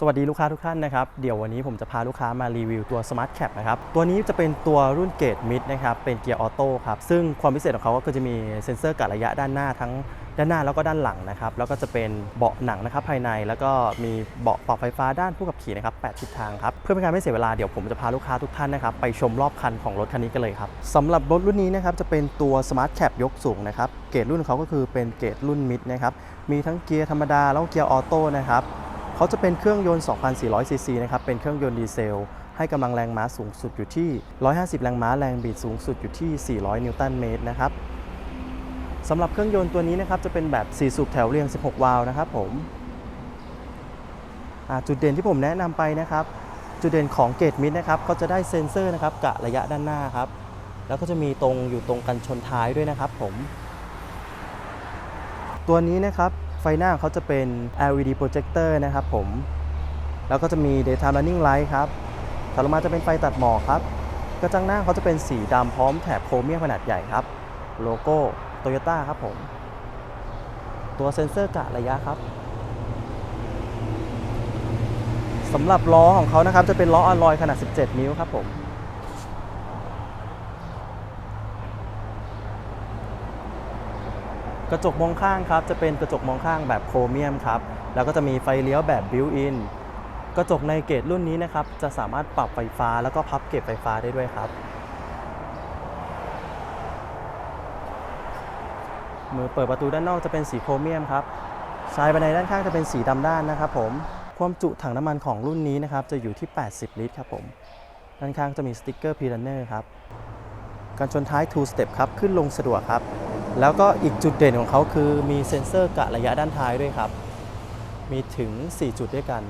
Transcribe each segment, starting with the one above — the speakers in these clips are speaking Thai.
สวัสดีลูกค้าทุกท่านนะครับ เดี๋ยววันนี้ผมจะพาลูกค้ามารีวิวตัว Smart Cap นะครับ ตัวนี้จะเป็นตัวรุ่นเกรดมิดนะครับ เป็นเกียร์ออโต้ครับ ซึ่งความพิเศษของเขาก็คือจะมีเซ็นเซอร์กะระยะด้านหน้าทั้งด้านหน้าแล้วก็ด้านหลังนะครับ แล้วก็จะเป็นเบาะหนังนะครับภายใน แล้วก็มีเบาะปรับไฟฟ้าด้านผู้ขับขี่นะครับ 8 ทิศทางครับ เพื่อเป็นการไม่เสียเวลา เดี๋ยวผมจะพาลูกค้าทุกท่านนะครับไปชมรอบคันของรถคันนี้กันเลยครับสำหรับรถรุ่นนี้นะครับจะเป็นตัว Smart Cap ยกสูงนะครับ เกรดรุ่นเขาก็คือเป็นเกรดรุ่นมิดนะครับ มีทั้งเกียร์ธรรมดาแล้วก็เกียร์ออโต้นะครับ เขาจะเป็นเครื่องยนต์ 2,400 ซีซีนะครับ เป็นเครื่องยนต์ดีเซล ให้กำลังแรงม้าสูงสุดอยู่ที่ 150 แรงม้า แรงบิดสูงสุดอยู่ที่ 400 นิวตันเมตรนะครับสำหรับเครื่องยนต์ตัวนี้นะครับจะเป็นแบบ 4 สูบแถวเรียง 16 วาล์วนะครับผมจุดเด่นที่ผมแนะนำไปนะครับ จุดเด่นของเกตมิดนะครับก็จะได้เซ็นเซอร์นะครับกะระยะด้านหน้าครับ แล้วก็จะมีตรงอยู่ตรงกันชนท้ายด้วยนะครับผม ตัวนี้นะครับ ไฟหน้าเขาจะเป็น LED projector นะครับผม แล้วก็จะมี daytime running light ครับถัดลงมาจะเป็นไฟตัดหมอกครับ กระจังหน้าเขาจะเป็นสีดำพร้อมแถบโครเมียมขนาดใหญ่ครับ โลโก้ Toyota ครับผม ตัวเซ็นเซอร์กะระยะครับสำหรับล้อของเขานะครับจะเป็นล้ออลลอยขนาด 17 นิ้วครับผม กระจกมองข้างครับจะเป็นกระจกมองข้างแบบโครเมียมครับแล้วก็จะมีไฟเลี้ยวแบบบิวอินกระจกในเกรดรุ่นนี้นะครับจะสามารถปรับไฟฟ้าแล้วก็พับเก็บไฟฟ้าได้ด้วยครับ มือเปิดประตูด้านนอกจะเป็นสีโครเมียมครับชายบันไดด้านข้างจะเป็นสีดำด้านนะครับผมความจุถังน้ำมันของรุ่นนี้นะครับจะอยู่ที่ 80 ลิตรครับผมด้านข้างจะมีสติ๊กเกอร์พีรันเนอร์ครับการชนท้าย 2 step ครับขึ้นลงสะดวกครับ แล้วก็อีกจุดเด่นของเขาคือมีเซ็นเซอร์กะระยะด้านท้ายด้วยครับ มีถึง 4 จุดด้วยกัน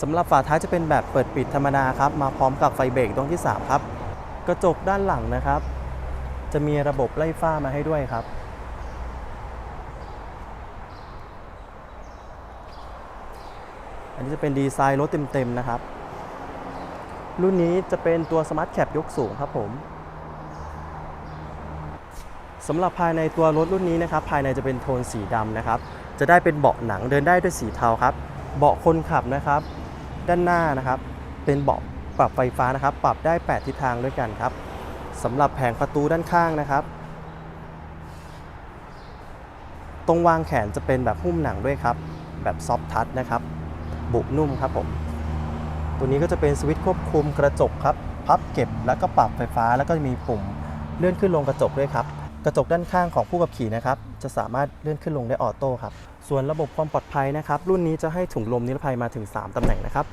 สำหรับฝาท้ายจะเป็นแบบเปิดปิดธรรมดาครับ มาพร้อมกับไฟเบรกดวงที่ 3 ครับ กระจกด้านหลังนะครับ จะมีระบบไล่ฝ้ามาให้ด้วยครับ อันนี้จะเป็นดีไซน์รถเต็มๆนะครับ รุ่นนี้จะเป็นตัว Smart Cap ยกสูงครับผม สำหรับภายในตัวรถรุ่นนี้นะครับภายในจะเป็นโทนสีดำนะครับ จะได้เป็นเบาะหนังเดินได้ด้วยสีเทาครับ เบาะคนขับนะครับ ด้านหน้านะครับ เป็นเบาะปรับไฟฟ้านะครับ ปรับได้ 8 ทิศทางด้วยกันครับสำหรับแผงประตูด้านข้างนะครับ ตรงวางแขนจะเป็นแบบหุ้มหนังด้วยครับ แบบซอฟทัชนะครับ บุนุ่มครับผมตัวนี้ก็จะเป็นสวิตช์ควบคุมกระจกครับ พับเก็บแล้วก็ปรับไฟฟ้าแล้วก็มีปุ่มเลื่อนขึ้นลงกระจกด้วยครับ กระจกด้านข้างของผู้ขับขี่นะครับจะสามารถเลื่อนขึ้นลงได้ออโต้ครับส่วนระบบความปลอดภัยนะครับ รุ่นนี้จะให้ถุงลมนิรภัยมาถึง 3ตำแหน่งนะครับ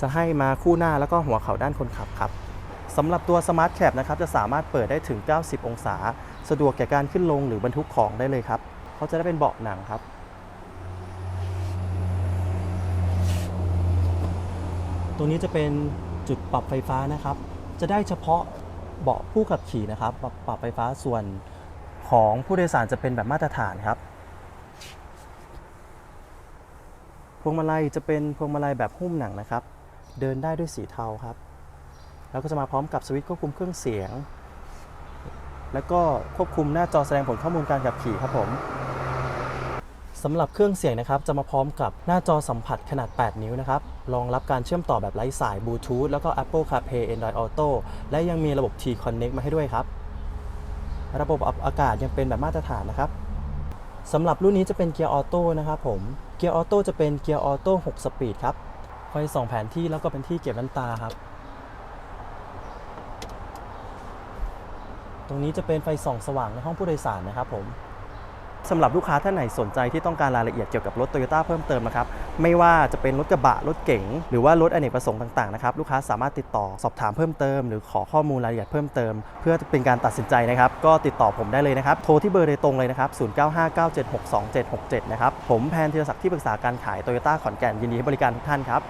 จะให้มาคู่หน้าแล้วก็หัวเข่าด้านคนขับครับสำหรับตัว Smart Cap นะครับจะสามารถเปิดได้ถึง 90 องศา สะดวกแก่การขึ้นลงหรือบรรทุกของได้เลยครับเขาจะได้เป็นเบาะหนังครับตรงนี้จะเป็นจุดปรับไฟฟ้านะครับ จะได้เฉพาะเบาะผู้ขับขี่นะครับ ปรับไฟฟ้าส่วน ของผู้โดยสารจะเป็นแบบมาตรฐานครับ พวงมาลัยจะเป็นพวงมาลัยแบบหุ้มหนังนะครับ เดินได้ด้วยสีเทาครับ แล้วก็จะมาพร้อมกับสวิตช์ควบคุมเครื่องเสียง แล้วก็ควบคุมหน้าจอแสดงผลข้อมูลการขับขี่ครับผมสำหรับเครื่องเสียงนะครับจะมาพร้อมกับหน้าจอสัมผัสขนาด 8 นิ้วนะครับ รองรับการเชื่อมต่อแบบไร้สายบลูทูธแล้วก็ Apple CarPlay Android Auto และยังมีระบบ T Connect มาให้ด้วยครับ ระบบอับอากาศยังเป็นแบบมาตรฐานนะครับสำหรับรุ่นนี้จะเป็นเกียร์ออโต้นะครับผม เกียร์ออโต้จะเป็นเกียร์ออโต้6สปีดครับไฟส่องแผนที่แล้วก็เป็นที่เก็บแว่นตาครับ ตรงนี้จะเป็นไฟส่องสว่างในห้องผู้โดยสารนะครับผม สำหรับลูกค้าท่านไหนสนใจที่ต้องการรายละเอียดเกี่ยวกับรถ Toyota เพิ่มเติมนะครับไม่ว่าจะเป็นรถกระบะรถเก๋งหรือว่ารถอเนกประสงค์ต่างๆนะครับลูกค้าสามารถติดต่อสอบถามเพิ่มเติม หรือขอข้อมูลรายละเอียดเพิ่มเติม เพื่อเป็นการตัดสินใจนะครับก็ติดต่อผมได้เลยนะครับโทรที่เบอร์โดยตรงเลยนะครับ0959762767นะครับผมแพนธีรศักดิ์ที่ปรึกษาการขาย Toyota ขอนแก่นยินดีให้บริการทุกท่านครับ